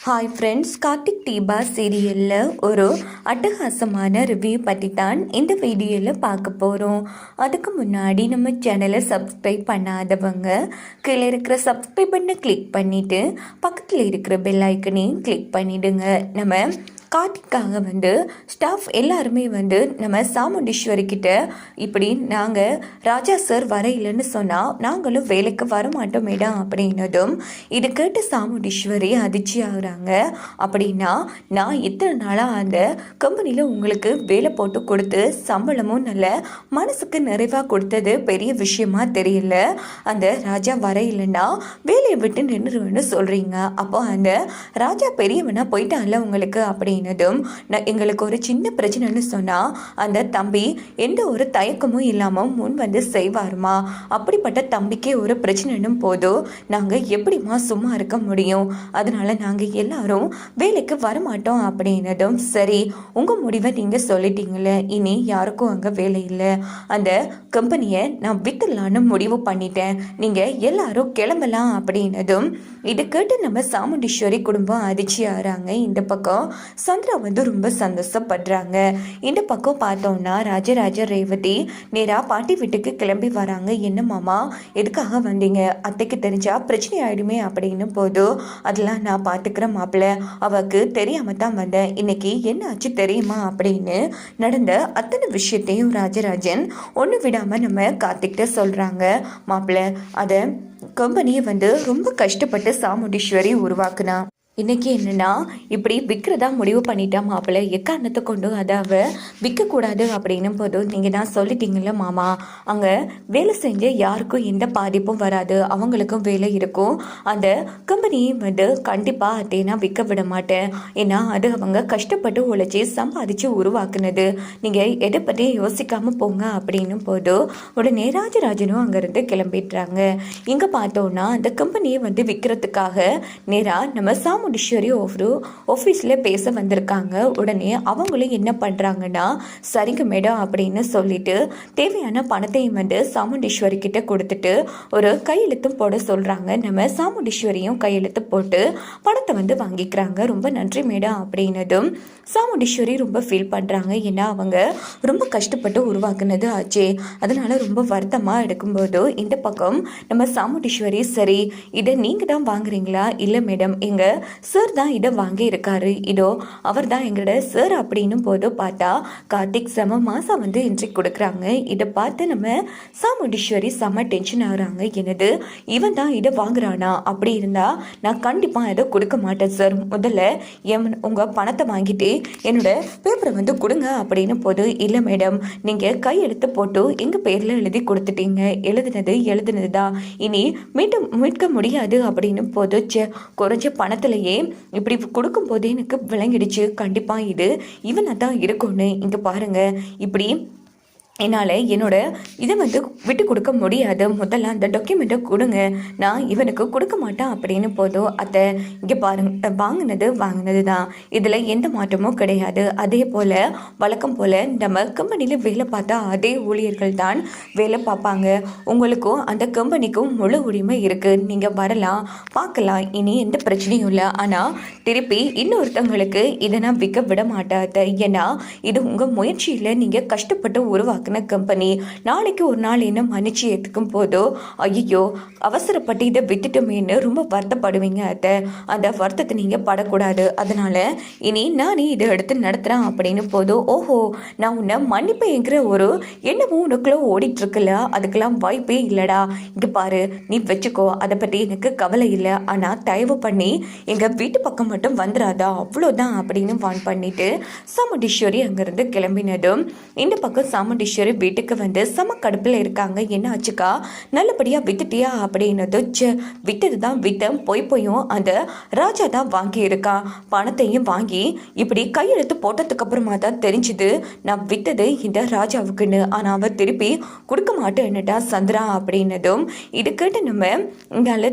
Hi friends Karthik Deepa சீரியலில் ஒரு அட்டகாசமான ரிவ்யூ பற்றி தான் இந்த வீடியோவில் பார்க்க போகிறோம் அதுக்கு முன்னாடி நம்ம சேனலை சப்ஸ்கிரைப் பண்ணாதவங்க கீழே இருக்கிற சப்ஸ்கிரைப் பண்ண கிளிக் பண்ணிவிட்டு பக்கத்தில் இருக்கிற பெல் ஐக்கனையும் கிளிக் பண்ணிவிடுங்க நம்ம கார்த்திக்காக வந்து ஸ்டாஃப் எல்லாருமே வந்து நம்ம சாமுண்டீஸ்வரிக்கிட்ட இப்படி நாங்கள் ராஜா சார் வரையிலன்னு சொன்னால் நாங்களும் வேலைக்கு வர மாட்டோமேடா அப்படின்னதும் இது கேட்டு சாமுண்டீஸ்வரி அதிர்ச்சி ஆகுறாங்க அப்படின்னா நான் இத்தனை நாளாக அந்த கம்பெனியில் உங்களுக்கு வேலை போட்டு கொடுத்து சம்பளமும் நல்ல மனசுக்கு நிறைவாக கொடுத்தது பெரிய விஷயமா தெரியல. அந்த ராஜா வரையிலன்னா வேலையை விட்டு நின்றுவேன்னு சொல்கிறீங்க அப்போ அந்த ராஜா பெரியவனா போயிட்டான்ல உங்களுக்கு அப்படின்னு அப்படின்னதும் நான் எங்களுக்கு ஒரு சின்ன பிரச்சனைன்னு சொன்னால் அந்த தம்பி எந்த ஒரு தயக்கமும் இல்லாமல் முன் வந்து செய்வாருமா? அப்படிப்பட்ட தம்பிக்கே ஒரு பிரச்சனைன்னு போதும் நாங்கள் எப்படிம்மா சும்மா இருக்க முடியும்? அதனால நாங்கள் எல்லாரும் வேலைக்கு வரமாட்டோம் அப்படின்னதும் சரி உங்கள் முடிவை நீங்கள் சொல்லிட்டீங்களே இனி யாருக்கும் அங்கே வேலை இல்லை. அந்த கம்பெனியை நான் விற்றுலான்னு முடிவு பண்ணிட்டேன். நீங்கள் எல்லாரும் கிளம்பலாம் அப்படின்னதும் இது கேட்டு நம்ம சாமுண்டீஸ்வரி குடும்பம் அதிர்ச்சி ஆகிறாங்க இந்த பக்கம் சந்திரா வந்து ரொம்ப சந்தோஷப்படுறாங்க. இந்த பக்கம் பார்த்தோம்னா ராஜராஜ ரேவதி நேராக பாட்டி வீட்டுக்கு கிளம்பி வராங்க. என்ன மாமா எதுக்காக வந்தீங்க? அத்தைக்கு தெரிஞ்சா பிரச்சனை ஆகிடுமே அப்படின்னு போதும் அதெல்லாம் நான் பார்த்துக்கிறேன் மாப்பிள்ள அவளுக்கு தெரியாம தான் வந்தேன். இன்னைக்கு என்ன ஆச்சு தெரியுமா அப்படின்னு நடந்த அத்தனை விஷயத்தையும் ராஜராஜன் ஒன்று விடாமல் நம்ம கார்த்திக்கிட்ட சொல்கிறாங்க மாப்பிள்ள அதை கம்பெனியை வந்து ரொம்ப கஷ்டப்பட்டு சாமுண்டீஸ்வரி உருவாக்குனா. இன்றைக்கி என்னென்னா இப்படி விற்கிறதா முடிவு பண்ணிட்டா மாப்பிள்ளை எக்காரணத்தை கொண்டு அதாவது விற்கக்கூடாது அப்படின்னும் போதும் நீங்கள் தான் சொல்லிட்டீங்கல்ல மாமா. அங்கே வேலை செஞ்ச யாருக்கும் எந்த பாதிப்பும் வராது. அவங்களுக்கும் வேலை இருக்கும். அந்த கம்பெனியை வந்து கண்டிப்பாக அதை நான் விற்க விட மாட்டேன். ஏன்னா அது அவங்க கஷ்டப்பட்டு உழைச்சி சம்பாதிச்சு உருவாக்குனது. நீங்கள் எதை பற்றியும் யோசிக்காமல் போங்க அப்படின்னும் போதும் உடனே ராஜராஜனும் அங்கேருந்து கிளம்பிடுறாங்க. இங்கே பார்த்தோன்னா அந்த கம்பெனியை வந்து விற்கிறதுக்காக நேராக நம்ம சாமுண்டீஸ்வரி ஒரு ஆஃபீஸில் பேச வந்திருக்காங்க. உடனே அவங்களும் என்ன பண்ணுறாங்கன்னா சரிங்க மேடம் அப்படின்னு சொல்லிட்டு தேவையான பணத்தையும் வந்து சாமுண்டீஸ்வரி கிட்ட கொடுத்துட்டு ஒரு கையெழுத்தும் போட சொல்கிறாங்க நம்ம சாமுண்டீஸ்வரியும் கையெழுத்து போட்டு பணத்தை வந்து வாங்கிக்கிறாங்க. ரொம்ப நன்றி மேடம் அப்படின்னதும் சாமுண்டீஸ்வரி ரொம்ப ஃபீல் பண்ணுறாங்க ஏன்னா அவங்க ரொம்ப கஷ்டப்பட்டு உருவாக்குனது ஆச்சே. அதனால் ரொம்ப வருத்தமாக எடுக்கும்போது இந்த பக்கம் நம்ம சாமுண்டீஸ்வரி சரி இதை நீங்கள் தான் வாங்குறீங்களா? இல்லை மேடம் எங்கள் சார் தான் இதை வாங்கியிருக்காரு இதோ அவர் தான் எங்களோட சார் அப்படின்னும் போது பார்த்தா கார்த்திக் செம மாதம் வந்து என்ட்ரி கொடுக்குறாங்க. இதை பார்த்து நம்ம சாமுண்டீஸ்வரி செம டென்ஷன் ஆகுறாங்க. என்னது? இவன் தான் இதை வாங்குறானா? அப்படி இருந்தால் நான் கண்டிப்பாக இதை கொடுக்க மாட்டேன் சார் முதல்ல என் உங்கள் பணத்தை வாங்கிட்டு என்னோட பேப்பரை வந்து கொடுங்க அப்படின்னு போது இல்லை மேடம் நீங்கள் கையெழுத்து போட்டு எங்கள் பேரில் எழுதி கொடுத்துட்டீங்க. எழுதுனது எழுதுனது தான் இனி மீண்டும் மீட்க முடியாது. அப்படின்னு போது குறைஞ்ச குறைஞ்ச இல்லையே? இப்படி கொடுக்கும்போது எனக்கு விளங்கிடுச்சு. கண்டிப்பாக இது இவனை தான் இருக்கும்னு இங்கே பாருங்க. இப்படி என்னால் என்னோட இதை வந்து விட்டு கொடுக்க முடியாது. முதல்ல அந்த டாக்குமெண்ட்டை கொடுங்க. நான் இவனுக்கு கொடுக்க மாட்டேன் அப்படின்னு போதும் அத்தை இங்கே பாருங்க வாங்கினது வாங்கினது தான் இதில் எந்த மாற்றமும் கிடையாது. அதே போல் வழக்கம் போல் நம்ம கம்பெனியில் வேலை பார்த்தா அதே ஊழியர்கள் தான் வேலை பார்ப்பாங்க. உங்களுக்கும் அந்த கம்பெனிக்கும் முழு உரிமை இருக்குது நீங்கள் வரலாம் பார்க்கலாம். இனி எந்த பிரச்சனையும் இல்லை. ஆனால் திருப்பி இன்னொருத்தவங்களுக்கு இதை நான் விற்க விட மாட்டாத ஏன்னா இது உங்கள் முயற்சியில் நீங்கள் கஷ்டப்பட்டு உருவாக்குன கம்பெனி. நாளைக்கு ஒரு நாள் என்ன மன்னிச்சு ஏற்றுக்கும் போதோ ஐயோ அவசரப்பட்டு இதை விட்டுட்டோமேன்னு ரொம்ப வருத்தப்படுவீங்க அத்தை. அந்த வருத்தத்தை நீங்கள் படக்கூடாது. அதனால் இனி நானே இதை எடுத்து நடத்துகிறேன் அப்படின்னு போதும் ஓஹோ நான் உன்னை மன்னிப்பேங்கிற ஒரு எண்ணமும் உனக்குள்ள ஓடிட்டு இருக்குல்ல அதுக்கெல்லாம் வாய்ப்பே இல்லைடா. இங்கே பாரு நீ வச்சுக்கோ. அதை பற்றி எனக்கு கவலை இல்லை. ஆனால் தயவு பண்ணி எங்கள் வீட்டு பக்கம் மட்டும் வந்துடாதா அவ்வளோதான் அப்படின்னு வான் பண்ணிட்டு சாமுண்டீஸ்வரி அங்கேருந்து கிளம்பினதும் இந்த பக்கம் சாமுண்டீஸ்வரி வீட்டுக்கு வந்து செம கடுப்பில் இருக்காங்க. என்ன ஆச்சுக்கா? நல்லபடியாக வித்துட்டியா அப்படின்னது விட்டது தான் விட்ட போய் போயும் அந்த ராஜா தான் வாங்கியிருக்கான் பணத்தையும் வாங்கி இப்படி கையெழுத்து போட்டதுக்கு அப்புறமா தான் தெரிஞ்சுது நான் விட்டது இந்த ராஜாவுக்குன்னு. ஆனால் அவர் திருப்பி கொடுக்க மாட்டேன்னுட்டா சந்திரா அப்படின்னதும் இது கேட்டு நம்ம இங்கால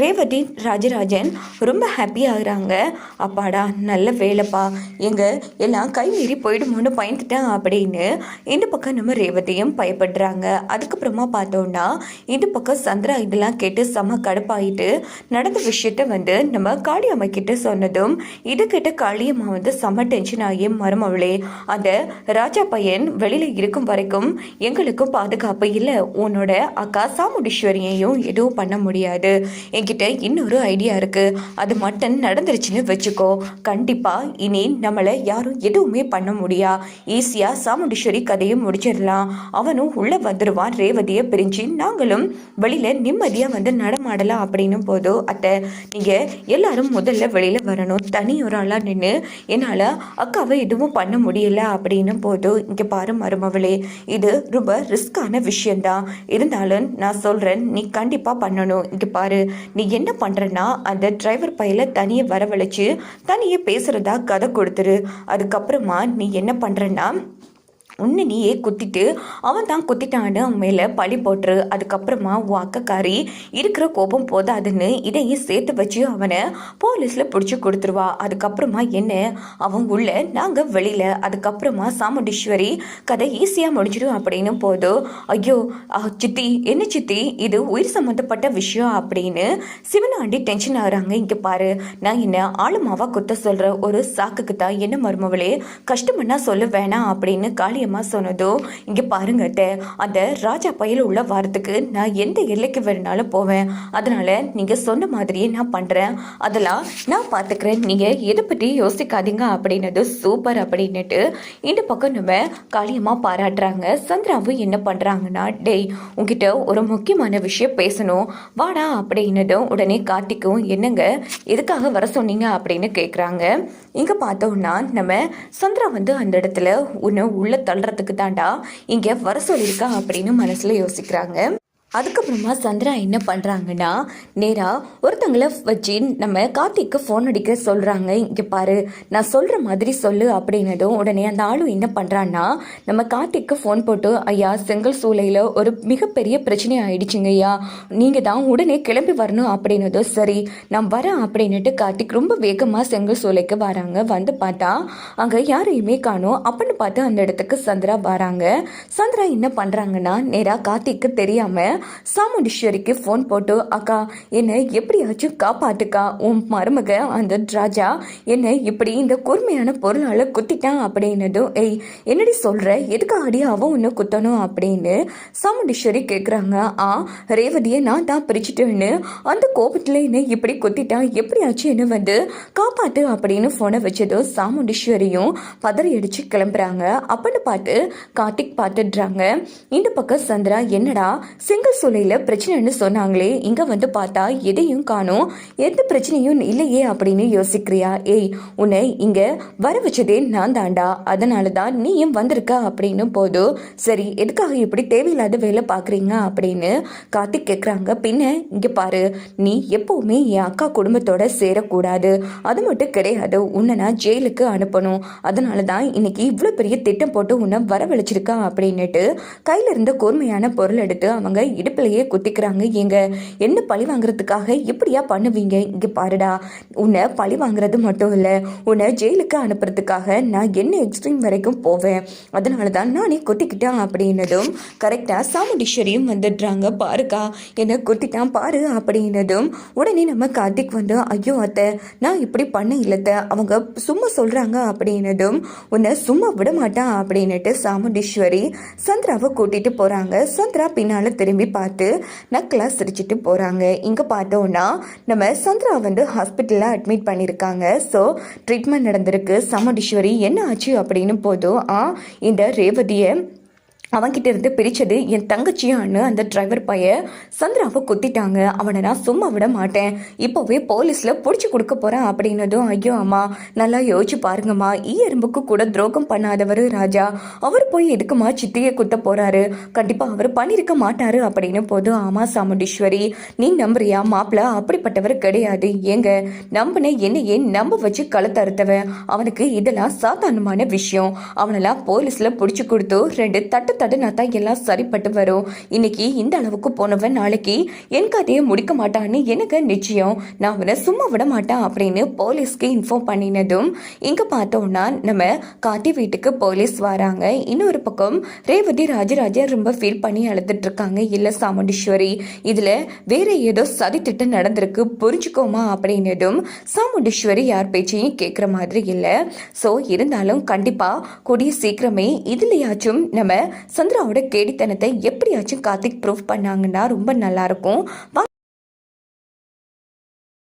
ரேவதி ராஜராஜன் ரொம்ப ஹாப்பி ஆகுறாங்க. அப்பாடா நல்ல வேலைப்பா. எங்கள் எல்லாம் கை மீறி போயிடுமோன்னு பயந்துட்டேன் அப்படின்னு. இந்த பக்கம் நம்ம ரேவதியும் பயப்படுறாங்க. அதுக்கப்புறமா பார்த்தோன்னா இந்த பக்கம் சந்திரா இதெல்லாம் கேட்டு செம கடுப்பாயிட்டு நடந்த விஷயத்த வந்து நம்ம காளியம்மா கிட்ட சொன்னதும் இதுக்கிட்ட காளியம்மா வந்து செம டென்ஷன் ஆகி மருமவளே அந்த ராஜா பையன் வெளியில் இருக்கும் வரைக்கும் எங்களுக்கும் பாதுகாப்பு இல்லை. உன்னோட அக்கா சாமுண்டீஸ்வரியையும் எதுவும் பண்ண முடியாது. என்கிட்ட இன்னொரு ஐடியா இருக்கு. அது மட்டும் நடந்துருச்சுன்னு வச்சுக்கோ. கண்டிப்பா இனி நம்மளை யாரும் எதுவுமே பண்ண முடியா. ஈஸியா சாமுண்டீஸ்வரி கதையை முடிச்சிடலாம். அவனும் உள்ள வந்துடுவான் ரேவதியை பிரிஞ்சு நாங்களும் வெளியில நிம்மதியா வந்து நடமாடலாம் அப்படின்னு போதோ அத்தை நீங்க எல்லாரும் முதல்ல வெளியில வரணும். தனி ஒரு ஆளா நின்று என்னால அக்காவை எதுவும் பண்ண முடியல அப்படின்னு போதும் இங்க பாரு மருமவளே இது ரொம்ப ரிஸ்கான விஷயம்தான். இருந்தாலும் நான் சொல்றேன் நீ கண்டிப்பா பண்ணணும். இங்க பாரு நீ என்ன பண்றன்னா அந்த டிரைவர் பையில தனியை வரவழைச்சு தனியே பேசுறதா கதை கொடுத்துரு. அதுக்கப்புறமா நீ என்ன பண்றன்னா உன்னை நீயே குத்திட்டு அவன் தான் குத்திட்டான்னு அவன் மேலே பழி போட்டுரு. அதுக்கப்புறமா உன் அக்கக்காரி இருக்கிற கோபம் போதாதுன்னு இதையும் சேர்த்து வச்சு அவனை போலீஸில் பிடிச்சி கொடுத்துருவா. அதுக்கப்புறமா என்ன? அவன் உள்ள நாங்கள் வெளியில். அதுக்கப்புறமா சாமுண்டீஸ்வரி கதை ஈஸியாக முடிஞ்சிடும் அப்படின்னு போதும் ஐயோ சித்தி என்ன சித்தி? இது உயிர் சம்மந்தப்பட்ட விஷயம் அப்படின்னு சிவனாண்டி டென்ஷன் ஆகுறாங்க. இங்கே பாரு நான் என்ன ஆளுமாவா குத்த சொல்கிற ஒரு சாக்குக்கு தான் என்ன மருமவளே? கஷ்டம்னா சொல்ல வேணாம் அப்படின்னு தைரியமாக சொன்னதோ இங்கே பாருங்க அந்த ராஜா பையில் உள்ள வாரத்துக்கு நான் எந்த எல்லைக்கு வேணுனாலும் போவேன். அதனால் நீங்கள் சொன்ன மாதிரியே நான் பண்ணுறேன் அதெல்லாம் நான் பார்த்துக்கிறேன் நீங்கள் எதை பற்றி யோசிக்காதீங்க அப்படின்னது சூப்பர் அப்படின்னுட்டு இந்த பக்கம் நம்ம காளியமாக பாராட்டுறாங்க. சந்திராவும் என்ன பண்ணுறாங்கன்னா டேய் உங்ககிட்ட ஒரு முக்கியமான விஷயம் பேசணும். வாடா அப்படின்னதும் உடனே கார்த்திக்கும் என்னங்க எதுக்காக வர சொன்னீங்க? அப்படின்னு கேட்குறாங்க இங்கே பார்த்தோம்னா நம்ம சந்திரா வந்து அந்த இடத்துல உன்னை உள்ள தள்ளுறதுக்கு தான்டா இங்கே வர சொல்லியிருக்கா அப்படின்னு மனசில் யோசிக்கிறாங்க. அதுக்கப்புறமா சந்திரா என்ன பண்ணுறாங்கன்னா நேராக ஒருத்தங்களை வச்சு நம்ம கார்த்திக்கு ஃபோன் அடிக்க சொல்கிறாங்க இங்கே பாரு நான் சொல்கிற மாதிரி சொல்லு அப்படின்னதும் உடனே அந்த ஆளும் என்ன பண்ணுறான்னா நம்ம கார்த்திக்கு ஃபோன் போட்டு ஐயா செங்கல் சூளையில் ஒரு மிகப்பெரிய பிரச்சனை ஆயிடுச்சுங்க ஐயா. நீங்கள் தான் உடனே கிளம்பி வரணும் அப்படின்னதும் சரி நான் வரேன் அப்படின்னுட்டு கார்த்திக் ரொம்ப வேகமாக செங்கல் சூளைக்கு வராங்க. வந்து பார்த்தா அங்கே யாரையுமே காணோம். அப்படின்னு பார்த்து அந்த இடத்துக்கு சந்திரா வராங்க. சந்திரா என்ன பண்ணுறாங்கன்னா நேராக கார்த்திக்கு தெரியாமல் சாமுண்டீஸ்வரிக்கு ஃபோன் போட்டு அக்கா என்னை எப்படியாச்சும் காப்பாட்டுக்கா உன் மருமக அந்த ராஜா என்னை இப்படி இந்த கூர்மையான பொருளால் குத்திட்டான் அப்படின்னதும் ஏய் என்னடி சொல்கிற எதுக்கு அவன் ஒன்று குத்தணும்? அப்படின்னு சாமுண்டீஸ்வரி கேட்குறாங்க ஆ ரேவதியை நான் தான் பிரிச்சுட்டேன்னு அந்த கோபத்தில் என்னை இப்படி குத்திட்டான் எப்படியாச்சும் என்ன வந்து காப்பாற்று அப்படின்னு ஃபோனை வச்சதும் சாமுண்டீஸ்வரியும் பதறி அடித்து கிளம்புறாங்க. அப்படின்னு பார்த்து கார்த்திக் பார்த்துடுறாங்க. இந்த பக்கம் சந்திரா என்னடா சிங்கிள் சூளையில் பிரச்சனைன்னு சொன்னாங்களே இங்கே வந்து பார்த்தா எதையும் காணும். எந்த பிரச்சனையும் இல்லையே அப்படின்னு யோசிக்கிறியா? ஏய் உன்னை இங்கே வர வச்சதே நான் தாண்டா அதனால தான் நீயும் வந்திருக்க அப்படின்னு போதும் சரி எதுக்காக இப்படி தேவையில்லாத வேலை பார்க்குறீங்க அப்படின்னு கார்த்திக் கேட்குறாங்க பின்ன இங்கே பாரு நீ எப்போவுமே என் அக்கா குடும்பத்தோட சேரக்கூடாது. அது மட்டும் கிடையாது உன்னை நான் ஜெயிலுக்கு அனுப்பணும். அதனால தான் இன்னைக்கு இவ்வளோ பெரிய திட்டம் போட்டு உன்னை வரவழைச்சிருக்கா அப்படின்னுட்டு கையில் இருந்த கூர்மையான பொருள் எடுத்து அவங்க இடுப்புலையே குத்திக்கிறாங்க. எங்க என்ன பழி வாங்குறதுக்காக இப்படியா பண்ணுவீங்க? இங்கே பாருடா உன்னை பழி வாங்குறது மட்டும் இல்லை உன்னை ஜெயிலுக்கு அனுப்புறதுக்காக நான் என்ன எக்ஸ்ட்ரீம் வரைக்கும் போவேன். அதனால தான் நானே குத்திக்கிட்டேன் அப்படின்னதும் கரெக்டாக சாமுண்டீஸ்வரியும் வந்துடுறாங்க. பாருக்கா என்னை குத்திட்டான் பாரு அப்படின்னதும் உடனே நம்ம கார்த்திக் வந்து ஐயோ அத்தை நான் இப்படி பண்ண இல்லத்த அவங்க சும்மா சொல்கிறாங்க அப்படின்னதும் உன்னை சும்மா விட மாட்டான் அப்படின்னுட்டு சாமுண்டீஸ்வரி சந்திராவை கூட்டிட்டு போகிறாங்க சந்திரா பின்னால் திரும்பி பார்த்து நக்கலாக சிரிச்சிட்டு போகிறாங்க இங்கே பார்த்தோன்னா நம்ம சந்திரா வந்து ஹாஸ்பிட்டலில் அட்மிட் பண்ணியிருக்காங்க ஸோ ட்ரீட்மெண்ட் நடந்திருக்கு. சாமுண்டீஸ்வரி என்ன ஆச்சு அப்படின்னு போதும் ஆ இந்த ரேவதியை அவன்கிட்ட இருந்து பிரிச்சது என் தங்கச்சியான்னு அந்த டிரைவர் பைய. சந்திராவை குத்திட்டாங்க. அவனை நான் சும்மா விட மாட்டேன். இப்போவே போலீஸில் பிடிச்சி கொடுக்க போகிறேன் அப்படின்னதும் ஐயோ அம்மா நல்லா யோசிச்சு பாருங்கம்மா. ஈ எறும்புக்கு கூட துரோகம் பண்ணாதவர் ராஜா. அவர் போய் எதுக்குமா சித்தியை குத்த போகிறாரு கண்டிப்பாக அவர் பண்ணியிருக்க மாட்டாரு அப்படின்னு போது ஆமா சாமுண்டீஸ்வரி நீ நம்புறியா? மாப்பிள்ள அப்படிப்பட்டவர் கிடையாது. ஏங்க நம்பின என்னையே நம்ப வச்சு களத்தறுத்தவன் அவனுக்கு இதெல்லாம் சாதாரணமான விஷயம். அவனெல்லாம் போலீஸில் பிடிச்சி கொடுத்து ரெண்டு தட்டு தடுனா தான் எல்லாம் சரிப்பட்டு வரும். இன்னைக்கு இந்த அளவுக்கு போனவன் நாளைக்கு என் கதையை முடிக்க மாட்டான்னு எனக்கு நிச்சயம். நான் அவனை சும்மா விட மாட்டேன் அப்படின்னு போலீஸ்க்கு இன்ஃபார்ம் பண்ணினதும் இங்கே பார்த்தோம்னா நம்ம காட்டி வீட்டுக்கு போலீஸ் வராங்க. இன்னொரு பக்கம் ரேவதி ராஜராஜா ரொம்ப ஃபீல் பண்ணி அழுதுட்டு இருக்காங்க இல்லை சாமுண்டீஸ்வரி இதில் வேற ஏதோ சதி திட்டம் நடந்திருக்கு புரிஞ்சுக்கோமா அப்படின்னதும் சாமுண்டீஸ்வரி யார் பேச்சையும் கேட்குற மாதிரி இல்லை. ஸோ இருந்தாலும் கண்டிப்பாக கூடிய சீக்கிரமே இதுலையாச்சும் நம்ம சந்திராவோட கேடித்தனத்தை எப்படியாச்சும் கார்த்திக் ப்ரூவ் பண்ணாங்கன்னா ரொம்ப நல்லாயிருக்கும்.